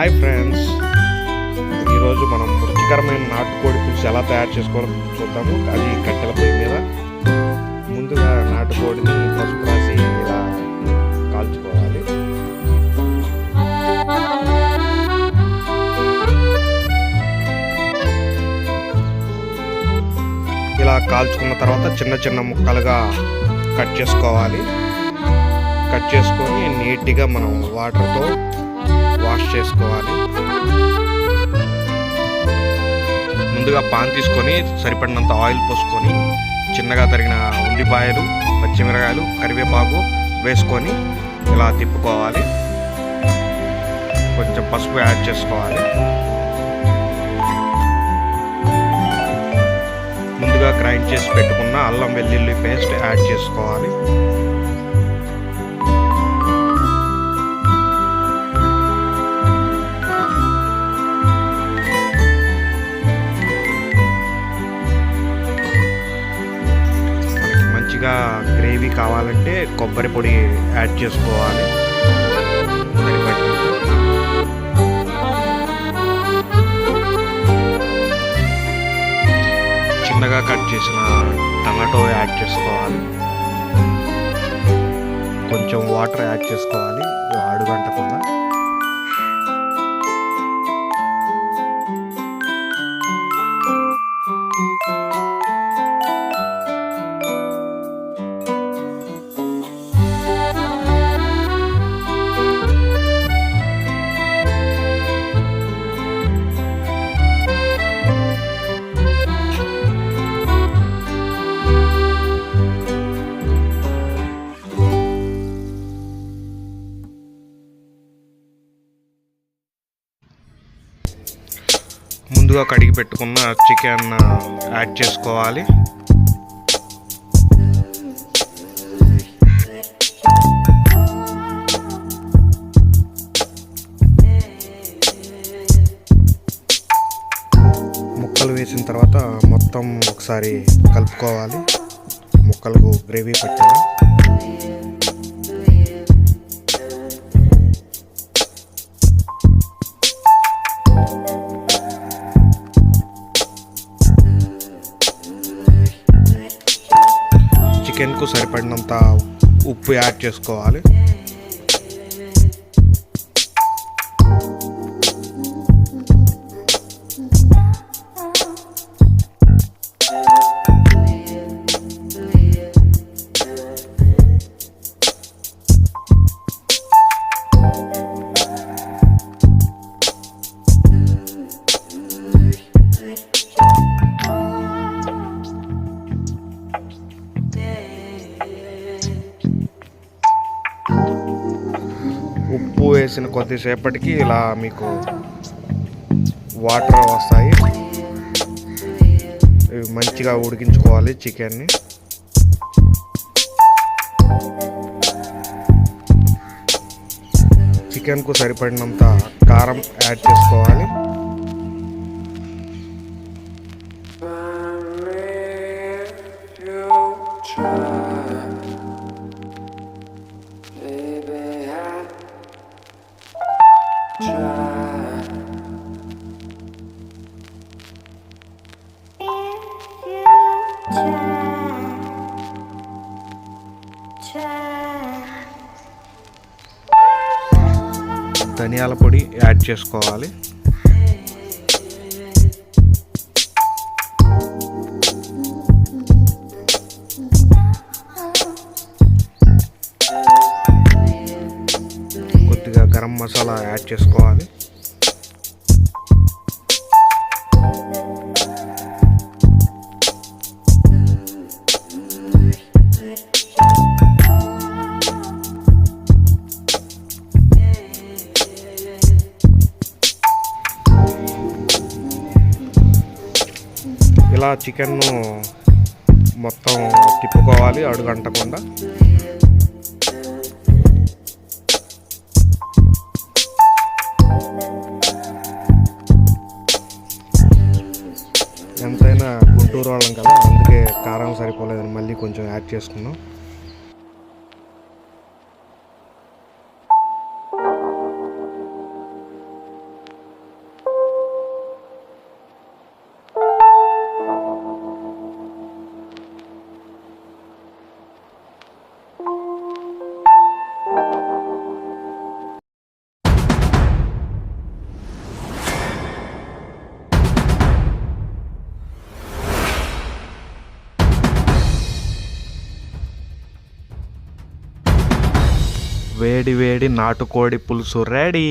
Hi friends. ఈరోజు మనం రుచికరమైన నాటుకోడి పులుసు ఎలా తయారు చేసుకోవాలో చూద్దాము. అది కట్టెల పొయ్యి మీద. ముందుగా నాటుకోడిని పసుపు రాసి ఇలా కాల్చుకోవాలి. ఇలా కాల్చుకున్న తర్వాత చిన్న చిన్న ముక్కలుగా కట్ చేసుకోవాలి. కట్ చేసుకొని నీట్గా మనం వాటర్తో వాష్ చేసుకోవాలి. ముందుగా పాన్ తీసుకొని సరిపడినంత ఆయిల్ పోసుకొని చిన్నగా తరిగిన ఉల్లిపాయలు పచ్చిమిరకాయలు కరివేపాకు వేసుకొని ఇలా తిప్పుకోవాలి. కొంచెం పసుపు యాడ్ చేసుకోవాలి. ముందుగా గ్రైండ్ చేసి పెట్టుకున్న అల్లం వెల్లుల్లి పేస్ట్ యాడ్ చేసుకోవాలి. మంచిగా గ్రేవీ కావాలంటే కొబ్బరి పొడి యాడ్ చేసుకోవాలి. చిన్నగా కట్ చేసిన టమాటో యాడ్ చేసుకోవాలి. కొంచెం వాటర్ యాడ్ చేసుకోవాలి. అడుగంటకుండా ముందుగా కడిగి పెట్టుకున్న చికెన్ యాడ్ చేసుకోవాలి. ముక్కలు వేసిన తర్వాత మొత్తం ఒకసారి కలుపుకోవాలి. ముక్కలకు గ్రేవీ పట్టేలా. చికెన్కు సరిపడినంత ఉప్పు యాడ్ చేసుకోవాలి. ఉప్పు వేసిన కొద్దిసేపటికి ఇలా మీకు వాటర్ వస్తాయి. ఇవి మంచిగా ఉడికించుకోవాలి చికెన్ని. చికెన్కు సరిపడినంత కారం యాడ్ చేసుకోవాలి. ధనియాల పొడి యాడ్ చేసుకోవాలి. కొద్దిగా గరం మసాలా యాడ్ చేసుకోవాలి. ఇలా చికెన్ను మొత్తం తిప్పుకోవాలి అడుగంటకుండా. ఎంతైనా గుంటూరు వాళ్ళం కదా అందుకే కారం సరిపోలేదని మళ్ళీ కొంచెం యాడ్ చేసుకున్నాం వేడి వేడి నాటుకోడి పులుసు రెడీ.